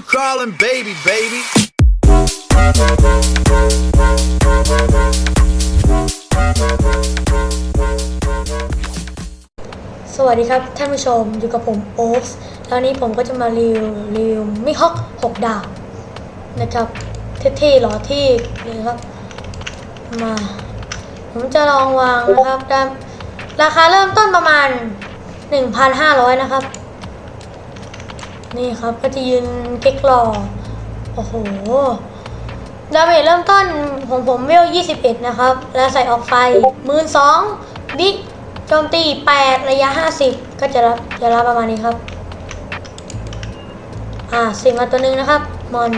you crawling, baby, baby. สวัสดีครับท่านผู้ชมอยู่กับผมโอ๊คแล้วนี้ผมก็จะมารีวิวรีวิวมิฮอกหกดาวนะครับเท่ๆหรอที่นี่ครับ มา ผมจะลองวางนะครับด้านราคาเริ่มต้นประมาณ 1,500 นะครับ นี่ครับก็จะยืนเก๊กหล่อโอ้โหดาเมจเริ่มต้นของผมเวล 21 นะครับ แล้วใส่ออกไฟมืนสองบิ๊กโจมตี 8 ระยะ 50 ก็จะรับจะรับประมาณนี้ครับ อ่าสิ่งมาตัวหนึ่งนะครับ มอน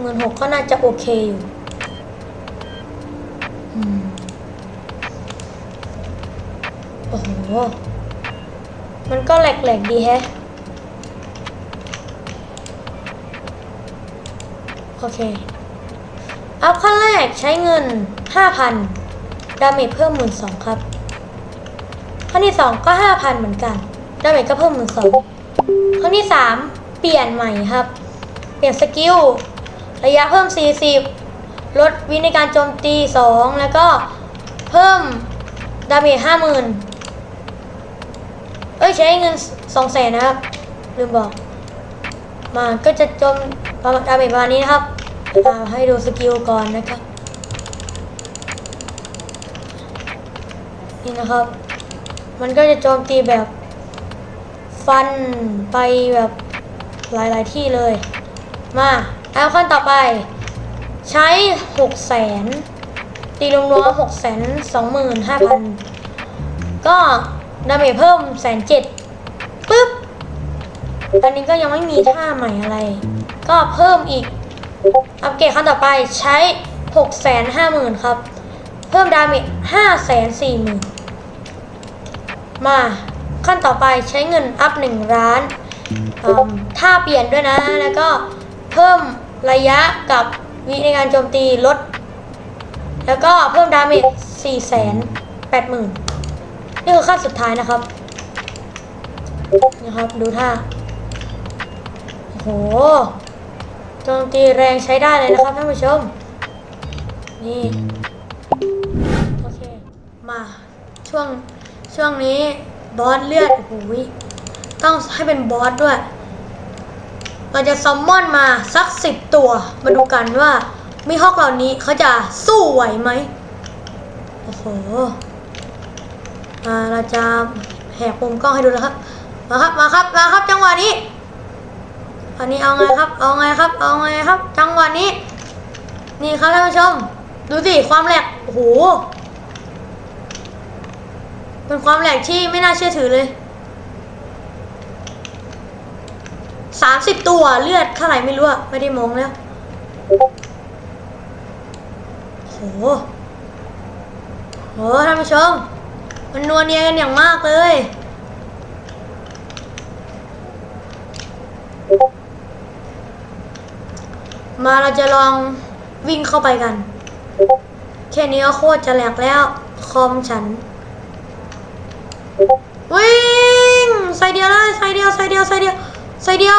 หมื่นหกก็น่าจะโอเคอยู่โอ้โห มันก็แหลกๆดีแฮะ โอเค อัพขั้นแรกใช้เงิน 5,000 ดาเมจเพิ่ม12,000ครับ ขั้นที่2ก็ 5,000 เหมือนกัน ดาเมจก็เพิ่ม12,000ขั้นที่3เปลี่ยนใหม่ครับ เปลี่ยนสกิล ระยะเพิ่ม 40 ลดวิในการโจมตี 2 แล้วก็เพิ่มดาเมจ50,000 อ้ยใช้เงิน200,000นะครับ ลืมบอก มาก็จะโจมประมาณดาเมจประมาณนี้นะครับอ่าให้ดูสกิลก่อนนะครับ นี่นะครับ มันก็จะโจมตีแบบ ฟันไปแบบหลายๆที่เลย มาเอาขั้นต่อไป ใช้หกแสนตีรวมๆหกแสนสองหมื่นห้าพันก็ ดาเมจเพิ่มแสนเจ็ดปึ๊บตอนนี้ก็ยังไม่มีท่าใหม่อะไร ก็เพิ่มอีก อัปเกรดขั้นต่อไปใช้6 5 0 0 0 0ครับ เพิ่มดาเมจ5 4 0 0 0 0มาขั้นต่อไปใช้เงินอัพ1ล้านท่าเปลี่ยนด้วยนะ แล้วก็เพิ่มระยะกับวิในการโจมตีลด แล้วก็เพิ่มดาเมจ4 8 0 0 0 0 นี่คือขั้นสุดท้ายนะครับนะครับ ดูท่าโหโจมตีแรงใช้ได้เลยนะครับท่านผู้ชม นี่ โอเค มาช่วงช่วงนี้บอสเลือดโอ้ยต้องให้เป็นบอสด้วย เราจะซัมมอนมาสักสิบตัว มาดูกันว่ามิฮอกเหล่านี้เขาจะสู้ไหวไหม โอ้โห เราจะแหกมุมกล้องให้ดูนะครับ มาครับ มาครับ มาครับ จังหวะนี้ อันนี้เอาไงครับ เอาไงครับ เอาไงครับ จังหวะนี้ นี่ครับท่านผู้ชม ดูสิ ความแหลก โอ้โห เป็นความแหลกที่ไม่น่าเชื่อถือเลยสามสิบตัวเลือดเท่าไหร่ไม่รู้อะไม่ได้มองแล้วโอ้โหโหท่านผู้ชม มันนัวเนียกันอย่างมากเลย มาเราจะลองวิ่งเข้าไปกัน แค่นี้ก็โคตรจะแหลกแล้ว คอมฉัน วิ่งใส่เดียวเลยใส่เดียวใส่เดียวใส่เดียวใส่เดียว